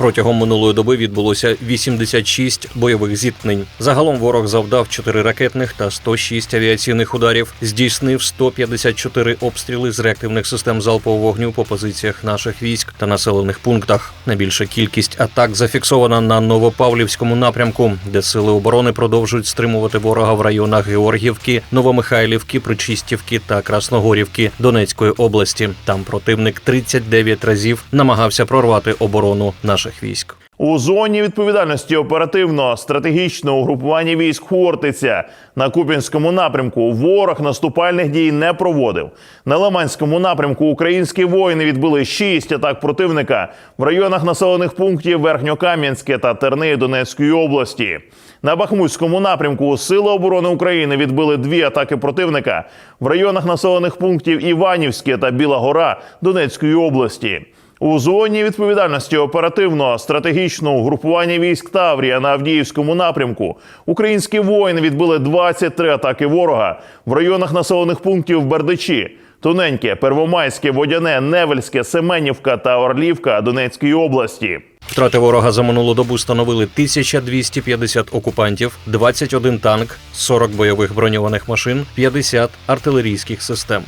Протягом минулої доби відбулося 86 бойових зіткнень. Загалом ворог завдав 4 ракетних та 106 авіаційних ударів, здійснив 154 обстріли з реактивних систем залпового вогню по позиціях наших військ та населених пунктах. Найбільша кількість атак зафіксована на Новопавлівському напрямку, де сили оборони продовжують стримувати ворога в районах Георгівки, Новомихайлівки, Причистівки та Красногорівки Донецької області. Там противник 39 разів намагався прорвати оборону наших військ. У зоні відповідальності оперативного стратегічного угрупування військ Хортиця на Куп'янському напрямку ворог наступальних дій не проводив. На Лиманському напрямку українські воїни відбили шість атак противника в районах населених пунктів Верхньокам'янське та Терни Донецької області. На Бахмутському напрямку Сили оборони України відбили дві атаки противника в районах населених пунктів Іванівське та Біла Гора Донецької області. У зоні відповідальності оперативного стратегічного угрупування військ Таврія на Авдіївському напрямку українські воїни відбили 23 атаки ворога в районах населених пунктів Бердичі, Тоненьке, Первомайське, Водяне, Невельське, Семенівка та Орлівка Донецької області. Втрати ворога за минулу добу становили 1250 окупантів, 21 танк, 40 бойових броньованих машин, 50 артилерійських систем.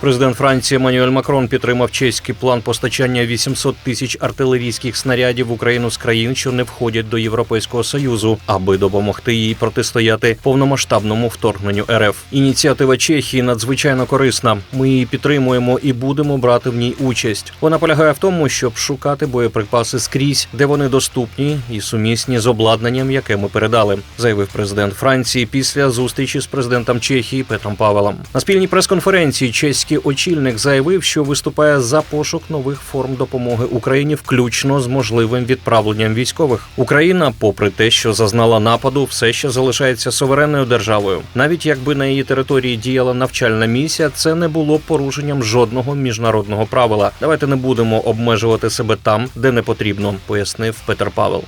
Президент Франції Еммануель Макрон підтримав чеський план постачання 800 тисяч артилерійських снарядів в Україну з країн, що не входять до Європейського союзу, аби допомогти їй протистояти повномасштабному вторгненню РФ. Ініціатива Чехії надзвичайно корисна. Ми її підтримуємо і будемо брати в ній участь. Вона полягає в тому, щоб шукати боєприпаси скрізь, де вони доступні і сумісні з обладнанням, яке ми передали, заявив президент Франції після зустрічі з президентом Чехії Петром Павелом. На спільній прес-конференції чеський очільник заявив, що виступає за пошук нових форм допомоги Україні, включно з можливим відправленням військових. Україна, попри те, що зазнала нападу, все ще залишається суверенною державою. Навіть якби на її території діяла навчальна місія, це не було порушенням жодного міжнародного правила. Давайте не будемо обмежувати себе там, де не потрібно, пояснив Петр Павел.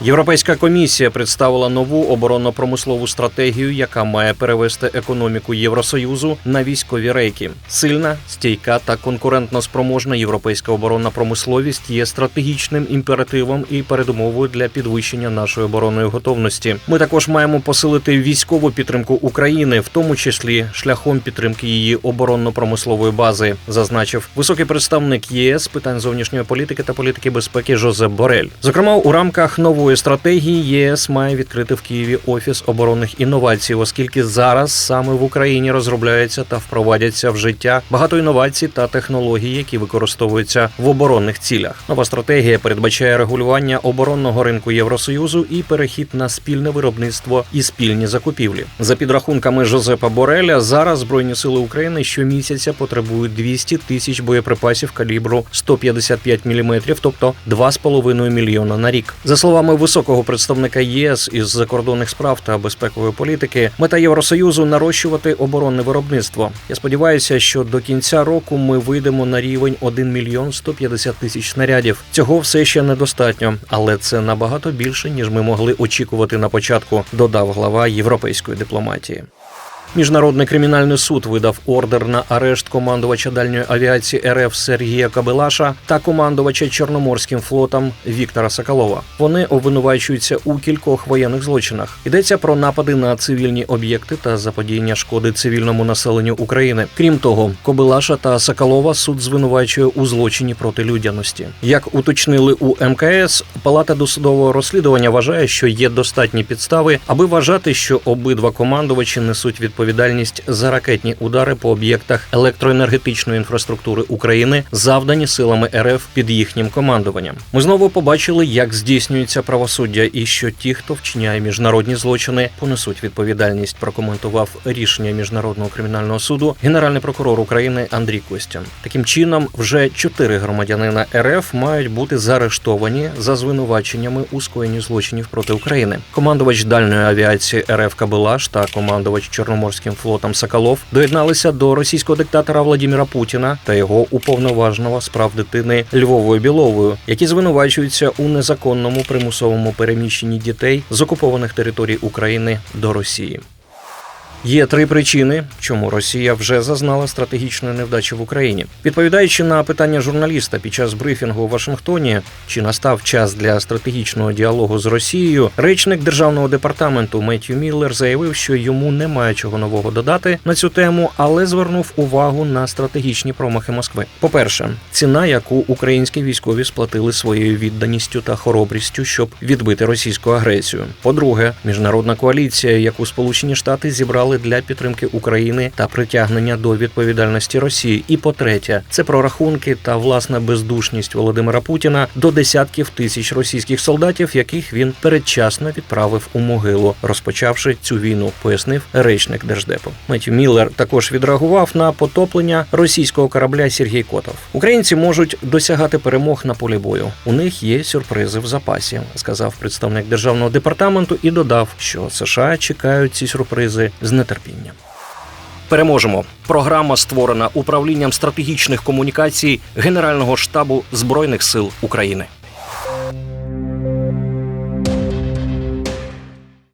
Європейська комісія представила нову оборонно-промислову стратегію, яка має перевести економіку Євросоюзу на військові рейки. Сильна, стійка та конкурентно спроможна європейська оборонна промисловість є стратегічним імперативом і передумовою для підвищення нашої оборонної готовності. Ми також маємо посилити військову підтримку України, в тому числі шляхом підтримки її оборонно-промислової бази, зазначив високий представник ЄС питань зовнішньої політики та політики безпеки Жозеп Борель. Зокрема, у рамках нової стратегії ЄС має відкрити в Києві офіс оборонних інновацій, оскільки зараз саме в Україні розробляються та впровадяться в життя багато інновацій та технологій, які використовуються в оборонних цілях. Нова стратегія передбачає регулювання оборонного ринку Євросоюзу і перехід на спільне виробництво і спільні закупівлі. За підрахунками Жозепа Бореля, зараз збройні сили України щомісяця потребують 200 тисяч боєприпасів калібру 155 мм, тобто 2,5 мільйона на рік. За словами високого представника ЄС із закордонних справ та безпекової політики, мета Євросоюзу нарощувати оборонне виробництво. Я сподіваюся, що до кінця року ми вийдемо на рівень 1 мільйон 150 тисяч снарядів. Цього все ще недостатньо, але це набагато більше ніж ми могли очікувати на початку. Додав глава європейської дипломатії. Міжнародний кримінальний суд видав ордер на арешт командувача дальньої авіації РФ Сергія Кабелаша та командувача Чорноморським флотом Віктора Соколова. Вони обвинувачуються у кількох воєнних злочинах. Йдеться про напади на цивільні об'єкти та заподіяння шкоди цивільному населенню України. Крім того, Кобилаша та Соколова суд звинувачує у злочині проти людяності. Як уточнили у МКС, палата досудового розслідування вважає, що є достатні підстави, аби вважати, що обидва командувачі несуть відповідальність за ракетні удари по об'єктах електроенергетичної інфраструктури України, завдані силами РФ під їхнім командуванням. Ми знову побачили, як здійснюється правосуддя, і що ті, хто вчиняє міжнародні злочини, понесуть відповідальність. Прокоментував рішення міжнародного кримінального суду генеральний прокурор України Андрій Костян. Таким чином, вже чотири громадянина РФ мають бути заарештовані за звинуваченнями у скоєнні злочинів проти України. Командувач дальньої авіації РФ Кабелаш та командувач Чорноморським флотом Соколов доєдналися до російського диктатора Владіміра Путіна та його уповноваженого справ дитини Львовою Біловою, які звинувачуються у незаконному примусовому переміщенні дітей з окупованих територій України до Росії. Є три причини, чому Росія вже зазнала стратегічної невдачі в Україні. Відповідаючи на питання журналіста під час брифінгу у Вашингтоні, чи настав час для стратегічного діалогу з Росією, речник державного департаменту Меттью Міллер заявив, що йому немає чого нового додати на цю тему, але звернув увагу на стратегічні промахи Москви. По-перше, ціна, яку українські військові сплатили своєю відданістю та хоробрістю, щоб відбити російську агресію. По-друге, міжнародна коаліція, яку Сполучені Штати зібрали для підтримки України та притягнення до відповідальності Росії. І по-третє, це прорахунки та власна бездушність Володимира Путіна до десятків тисяч російських солдатів, яких він передчасно відправив у могилу, розпочавши цю війну, пояснив речник держдепу. Меттю Міллер також відреагував на потоплення російського корабля Сергій Котов. Українці можуть досягати перемог на полі бою. У них є сюрпризи в запасі, сказав представник державного департаменту і додав, що США чекають ці сюрпризи з нетерпінням. Переможемо. Програма створена управлінням стратегічних комунікацій Генерального штабу збройних сил України.